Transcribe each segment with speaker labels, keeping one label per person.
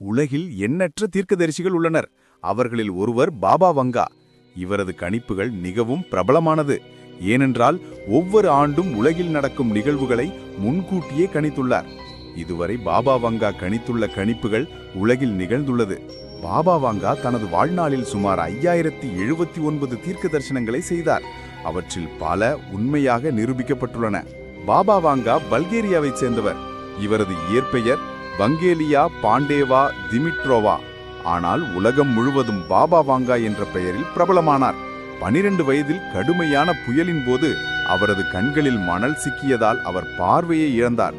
Speaker 1: உலகில் எண்ணற்ற தீர்க்கதரிசிகள் உள்ளனர். அவர்களில் ஒருவர் பாபா வங்கா. இவரது கணிப்புகள் மிகவும் பிரபலமானது. ஏனென்றால் ஒவ்வொரு ஆண்டும் உலகில் நடக்கும் நிகழ்வுகளை முன்கூட்டியே கணித்துள்ளார். இதுவரை பாபா வங்கா கணித்துள்ள கணிப்புகள் உலகில் நிகழ்ந்துள்ளது. பாபா வாங்கா தனது வாழ்நாளில் சுமார் ஐயாயிரத்தி எழுபத்தி ஒன்பது தீர்க்க தரிசனங்களை செய்தார். அவற்றில் பல உண்மையாக நிரூபிக்கப்பட்டுள்ளன. பாபா வாங்கா பல்கேரியாவைச் சேர்ந்தவர். இவரது இயற்பெயர் வங்கேலியா பாண்டேவா திமிட்ரோவா. ஆனால் உலகம் முழுவதும் பாபா வாங்கா என்ற பெயரில் பிரபலமானார். பனிரெண்டு வயதில் கடுமையான புயலின் போது அவரது கண்களில் மணல் சிக்கியதால் அவர் பார்வையை இழந்தார்.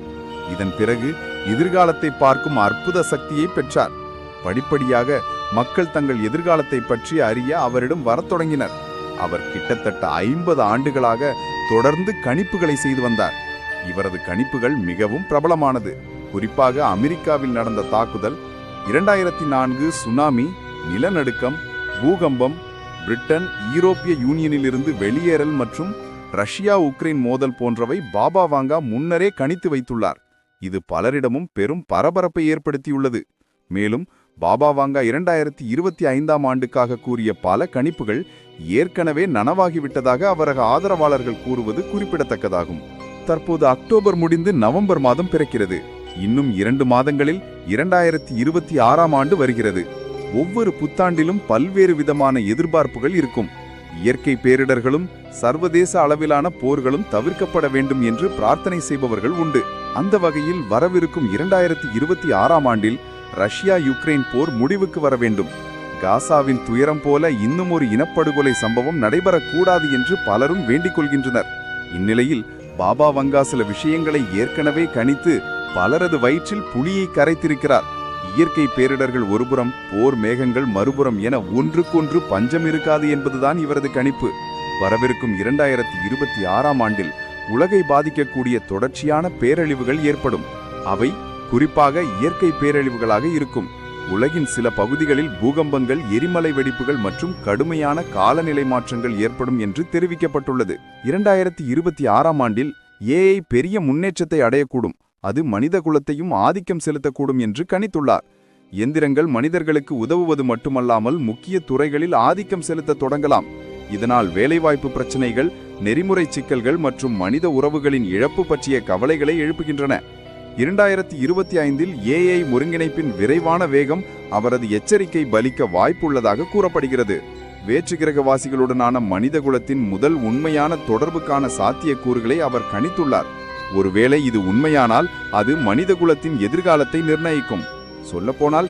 Speaker 1: இதன் பிறகு எதிர்காலத்தை பார்க்கும் அற்புத சக்தியை பெற்றார். படிப்படியாக மக்கள் தங்கள் எதிர்காலத்தை பற்றி அறிய அவரிடம் வரத் தொடங்கினர். அவர் கிட்டத்தட்ட ஐம்பது ஆண்டுகளாக தொடர்ந்து கணிப்புகளை செய்து வந்தார். இவரது கணிப்புகள் மிகவும் பிரபலமானது. குறிப்பாக அமெரிக்காவில் நடந்த தாக்குதல் இரண்டாயிரத்தி நான்கு சுனாமி நிலநடுக்கம் பூகம்பம் பிரிட்டன் ஈரோப்பிய யூனியனிலிருந்து வெளியேறல் மற்றும் ரஷ்யா உக்ரைன் மோதல் போன்றவை பாபா வாங்கா முன்னரே கணித்து வைத்துள்ளார். இது பலரிடமும் பெரும் பரபரப்பை ஏற்படுத்தியுள்ளது. மேலும் பாபா வாங்கா இரண்டாயிரத்தி இருபத்தி ஐந்தாம் ஆண்டுக்காக கூறிய பல கணிப்புகள் ஏற்கனவே நனவாகிவிட்டதாக அவரது ஆதரவாளர்கள் கூறுவது குறிப்பிடத்தக்கதாகும். தற்போது அக்டோபர் முடிந்து நவம்பர் மாதம் பிறக்கிறது. இன்னும் இரண்டு மாதங்களில் இரண்டாயிரத்தி இருபத்தி ஆறாம் ஆண்டு வருகிறது. ஒவ்வொரு புத்தாண்டிலும் பல்வேறு விதமான எதிர்பார்ப்புகள் இருக்கும். இயற்கை பேரிடர்களும் சர்வதேச அளவிலான போர்களும் தவிர்க்கப்பட வேண்டும் என்று பிரார்த்தனை செய்பவர்கள் உண்டு. அந்த வகையில் வரவிருக்கும் இரண்டாயிரத்தி இருபத்தி ஆறாம் ஆண்டில் ரஷ்யா யுக்ரைன் போர் முடிவுக்கு வர வேண்டும். காசாவின் துயரம் போல இன்னும் ஒரு இனப்படுகொலை சம்பவம் நடைபெறக்கூடாது என்று பலரும் வேண்டிக் கொள்கின்றனர். இந்நிலையில் பாபா வங்கா சில விஷயங்களை ஏற்கனவே கணித்து பலரது வயிற்றில் புலியை கரைத்திருக்கிறார். இயற்கை பேரிடர்கள் ஒருபுறம் போர் மேகங்கள் மறுபுறம் என ஒன்றுக்கொன்று பஞ்சம் இருக்காது என்பதுதான் இவரது கணிப்பு. வரவிருக்கும் இரண்டாயிரத்தி இருபத்தி ஆறாம் ஆண்டில் உலகை பாதிக்கக்கூடிய தொடர்ச்சியான பேரழிவுகள் ஏற்படும். அவை குறிப்பாக இயற்கை பேரழிவுகளாக இருக்கும். உலகின் சில பகுதிகளில் பூகம்பங்கள் எரிமலை வெடிப்புகள் மற்றும் கடுமையான காலநிலை மாற்றங்கள் ஏற்படும் என்று தெரிவிக்கப்பட்டுள்ளது. இரண்டாயிரத்தி இருபத்தி ஆறாம் ஆண்டில் ஏஐ பெரிய முன்னேற்றத்தை அடையக்கூடும். அது மனித குலத்தையும் ஆதிக்கம் செலுத்தக்கூடும் என்று கணித்துள்ளார். எந்திரங்கள் மனிதர்களுக்கு உதவுவது மட்டுமல்லாமல் முக்கிய துறைகளில் ஆதிக்கம் செலுத்த தொடங்கலாம். இதனால் வேலைவாய்ப்பு பிரச்சினைகள் நெறிமுறை சிக்கல்கள் மற்றும் மனித உறவுகளின் இழப்பு பற்றிய கவலைகளை எழுப்புகின்றன. இரண்டாயிரத்தி இருபத்தி ஐந்தில் ஏஐ ஒருங்கிணைப்பின் விரைவான வேகம் அவரது எச்சரிக்கை பலிக்க வாய்ப்புள்ளதாக கூறப்படுகிறது. வேற்றுக்கிரகவாசிகளுடனான மனிதகுலத்தின் முதல் உண்மையான தொடர்புக்கான சாத்தியக்கூறுகளை அவர் கணித்துள்ளார். ஒருவேளை இது உண்மையானால் அது மனித குலத்தின் எதிர்காலத்தை நிர்ணயிக்கும். சொல்லப்போனால்